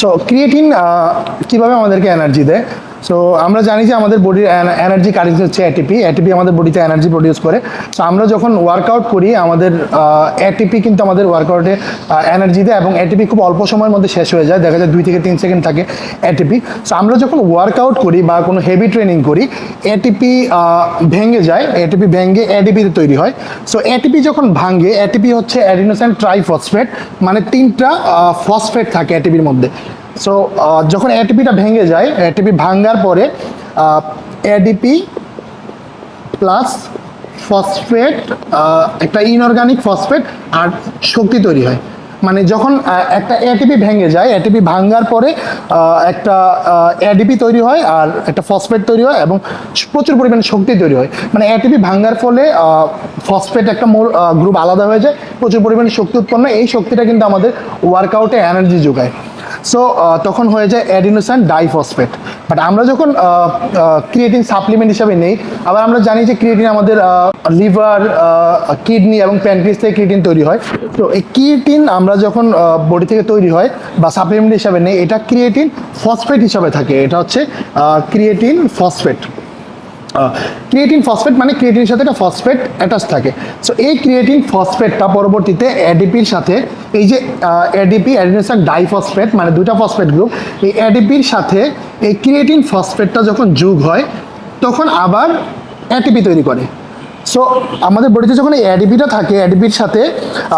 So creatine কীভাবে আমাদেরকে energy দেয়? সো আমরা জানি যে আমাদের বডির এনার্জি কারেন্সি হচ্ছে এটিপি এটিপি আমাদের বডিতে এনার্জি প্রডিউস করে সো আমরা যখন ওয়ার্কআউট করি আমাদের এটিপি কিন্তু আমাদের ওয়ার্কআউটে এনার্জি দেয় এবং এটিপি খুব অল্প সময়ের মধ্যে শেষ হয়ে যায় দেখা যায় দুই থেকে তিন সেকেন্ড থাকে এটিপি সো আমরা যখন ওয়ার্কআউট করি বা কোনো হেভি ট্রেনিং করি এটিপি ভেঙে যায় এটিপি ভেঙে এডিপিতে তৈরি হয় সো এটিপি যখন ভাঙে এটিপি হচ্ছে অ্যাডিনোসাইন ট্রাইফসফেট মানে তিনটা ফসফেট থাকে এটিপির মধ্যে সো যখন এটিপিটা ভেঙে যায় এটিপি ভাঙার পরে এডিপি প্লাস ফসফেট একটা ইনঅর্গানিক ফসফেট আর শক্তি তৈরি হয়। মানে যখন একটা এটিপি ভেঙে যায় এটিপি ভাঙার পরে একটা এডিপি তৈরি হয় আর একটা ফসফেট তৈরি হয় এবং প্রচুর পরিমাণে শক্তি তৈরি হয়। মানে এটিপি ভাঙ্গার ফলে ফসফেট একটা মূল গ্রুপ আলাদা হয়ে যায়, প্রচুর পরিমাণে শক্তি উৎপন্ন এই শক্তিটা কিন্তু আমাদের ওয়ার্কআউটে এনার্জি যোগায়। সো তখন হয়ে যায় অ্যাডিনোসান ডাইফসফেট বাট আমরা যখন ক্রিয়েটিন সাপ্লিমেন্ট হিসাবে নেই, আবার আমরা জানি যে ক্রিয়েটিন আমাদের লিভার কিডনি এবং প্যানক্রিয়াস থেকে ক্রিয়েটিন তৈরি হয়। তো এই ক্রিয়েটিন আমরা যখন বডি থেকে তৈরি হয় বা সাপ্লিমেন্ট হিসাবে নেই, এটা ক্রিয়েটিন ফসফেট হিসাবে থাকে। এটা হচ্ছে ক্রিয়েটিন ফসফেট ক্রিয়েটিন ফসফেট মানে ক্রিয়েটিনের সাথে একটা ফসফেট অ্যাটাচ থাকে। সো এই ক্রিয়েটিন ফসফেটটা পরবর্তীতে এডিপির সাথে এই যে এডিপি অ্যাডিনোসাইন ডাইফসফেট মানে দুটা ফসফেট গ্রুপ এই এডিপির সাথে এই ক্রিয়েটিন ফসফেটটা যখন যুগ হয়, তখন আবার এটিপি তৈরি করে। সো আমাদের বডিতে যখন এই অ্যাডিপিটা থাকে অ্যাডিপির সাথে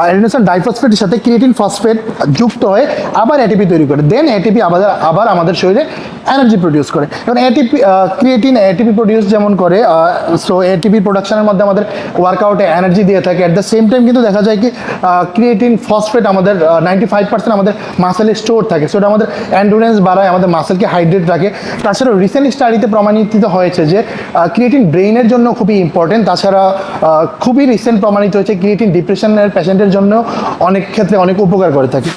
অ্যাডিনোসান ডাইফসফেটের সাথে ক্রিয়েটিন ফসফেট যুক্ত হয়ে, আবার এটিপি তৈরি করে। দেন এটিপি আবার আবার আমাদের শরীরে এনার্জি প্রডিউস করে। এবং এটিপি ক্রিয়েটিন এটিপি প্রডিউস যেমন করে সো এটিপি প্রোডাকশনের মধ্যে আমাদের ওয়ার্কআউটে এনার্জি দিয়ে থাকে। অ্যাট দ্য সেম টাইম কিন্তু দেখা যায় কি ক্রিয়েটিন ফসফেট আমাদের নাইনটি ফাইভ পার্সেন্ট আমাদের মাসেলে স্টোর থাকে। সো এটা আমাদের অ্যান্ডুরেন্স বাড়ায়, আমাদের মাসেলকে হাইড্রেট রাখে। তাছাড়াও রিসেন্ট স্টাডিতে প্রমাণিত হয়েছে যে ক্রিয়েটিন ব্রেইনের জন্য খুবই ইম্পর্টেন্ট তাছাড়া খুবই রিসেন্ট প্রমাণিত হয়েছে ক্রিয়েটিন ডিপ্রেশনের পেশেন্টের জন্য অনেক ক্ষেত্রে অনেক উপকার করে থাকে।